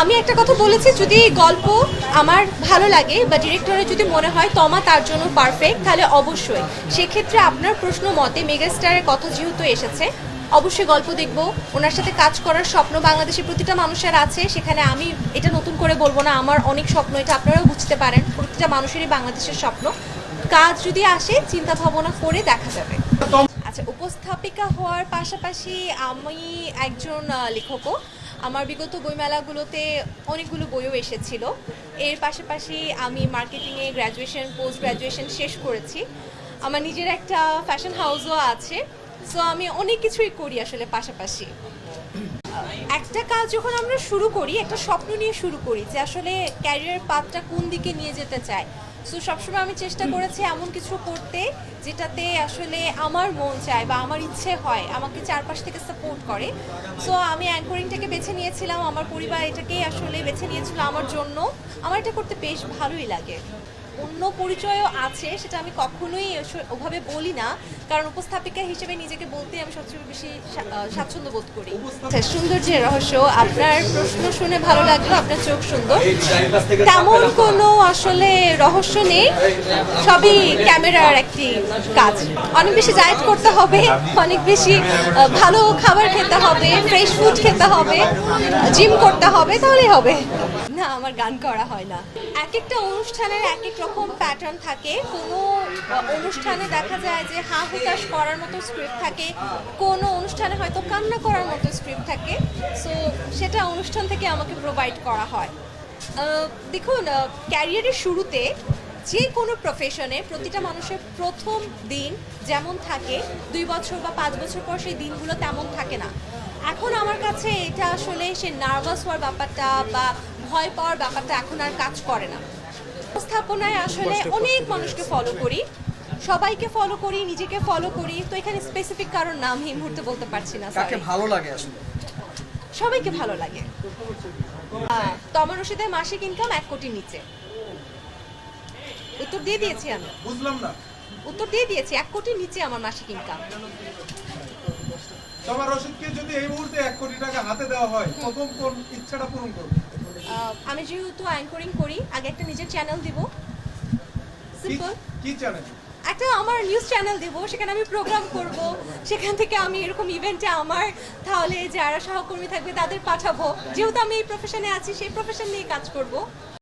আমি একটা কথা বলেছি যদি গল্প আমার ভালো লাগে বা ডিরেক্টরের যদি মনে হয় তমা তার জন্য পারফেক্ট তাহলে অবশ্যই। সেক্ষেত্রে আপনার প্রশ্ন মতে মেগাস্টারের কথা যেহেতু এসেছে অবশ্যই গল্প দেখব। ওনার সাথে কাজ করার স্বপ্ন বাংলাদেশের প্রতিটা মানুষের আছে সেখানে আমি এটা নতুন করে বলব না আমার অনেক স্বপ্ন এটা আপনারাও বুঝতে পারেন প্রতিটা মানুষেরই বাংলাদেশের স্বপ্ন। কাজ যদি আসে চিন্তা ভাবনা করে দেখা যাবে। আচ্ছা উপস্থাপিকা হওয়ার পাশাপাশি আমি একজন লেখকও। আমার বিগত বইমেলাগুলোতে অনেকগুলো বইও এসেছিল। এর পাশাপাশি আমি মার্কেটিংয়ে গ্র্যাজুয়েশন পোস্ট গ্র্যাজুয়েশন শেষ করেছি। আমার নিজের একটা ফ্যাশন হাউসও আছে। সো আমি অনেক কিছুই করি আসলে পাশাপাশি। একটা কাজ যখন আমরা শুরু করি, একটা স্বপ্ন নিয়ে শুরু করি যে আসলে ক্যারিয়ার পাথটা কোন দিকে নিয়ে যেতে চাই সো সবসময় আমি চেষ্টা করেছি এমন কিছু করতে যেটাতে আসলে আমার মন চায় বা আমার ইচ্ছে হয়, আমাকে চারপাশ থেকে সাপোর্ট করে। সো আমি অ্যাঙ্করিংটাকে বেছে নিয়েছিলাম, আমার পরিবার এটাকেই আসলে বেছে নিয়েছিল আমার জন্য। আমার এটা করতে বেশ ভালোই লাগে। অন্য পরিচয়ও আছে, সেটা আমি কখনোই ওভাবে বলি না। কারণ উপস্থাপিকা হিসেবে নিজেকে বলতে আমি সবচেয়ে বেশি স্বাচ্ছন্দ্য বোধ করি। আচ্ছা, সৌন্দর্যের রহস্য আপনার প্রশ্ন শুনে ভালো লাগল আপনার চোখ সুন্দর। তেমন কোনো আসলে রহস্য নেই সবই ক্যামেরার একটি কাজ। অনেক বেশি ডায়েট করতে হবে অনেক বেশি ভালো খাবার খেতে হবে ফ্রেশ ফুড খেতে হবে জিম করতে হবে তাহলেই হবে। না, আমার গান করা হয় না। এক একটা অনুষ্ঠানের এক এক রকম প্যাটার্ন থাকে। কোনো অনুষ্ঠানে দেখা যায় যে হা হুতাশ করার মতো স্ক্রিপ্ট থাকে, কোনো অনুষ্ঠানে হয়তো কান্না করার মতো স্ক্রিপ্ট থাকে। সো সেটা অনুষ্ঠান থেকে আমাকে প্রোভাইড করা হয়। দেখুন ক্যারিয়ারের শুরুতে যে কোনো প্রফেশনে প্রতিটা মানুষের প্রথম দিন যেমন থাকে, দুই বছর বা পাঁচ বছর পর সেই দিনগুলো তেমন থাকে না। এখন আমার কাছে এটা আসলে সে নার্ভাস হওয়ার ব্যাপারটা বা ভয় পাওয়ার ব্যাপারটা এখন আর কাজ করে না। উপস্থাপনায় আসলে অনেক মানুষকে ফলো করি। সবাইকে ফলো করি নিজেকে ফলো করি। তো এখানে স্পেসিফিক কারণ নাম এই মুহূর্তে বলতে পারছি না কাকে ভালো লাগে আসলে? সবাইকে ভালো লাগে। আহ, তমা রশিদের মাসিক ইনকাম এক কোটির নিচে। উত্তর দিয়ে দিয়েছি আমি। বুঝলাম না। উত্তর দিয়ে দিয়েছি এক কোটির নিচে আমার মাসিক ইনকাম তোমার রশিদকে যদি এই মুহূর্তে এক কোটি টাকা হাতে দেওয়া হয় প্রথম কোন ইচ্ছাটা পূরণ করবে? আমি যেহেতু অ্যাঙ্করিং করি আগে একটা নিজের চ্যানেল দিব। সিম্পল কি চ্যানেল একটা আমার নিউজ চ্যানেল দেব সেখানে আমি প্রোগ্রাম করব সেখান থেকে আমি এরকম ইভেন্টে আমার তাহলে যারা সহকর্মী থাকবে তাদের পাঠাবো। যেহেতু আমি এই প্রফেশনে আছি সেই প্রফেশন নিয়ে কাজ করব।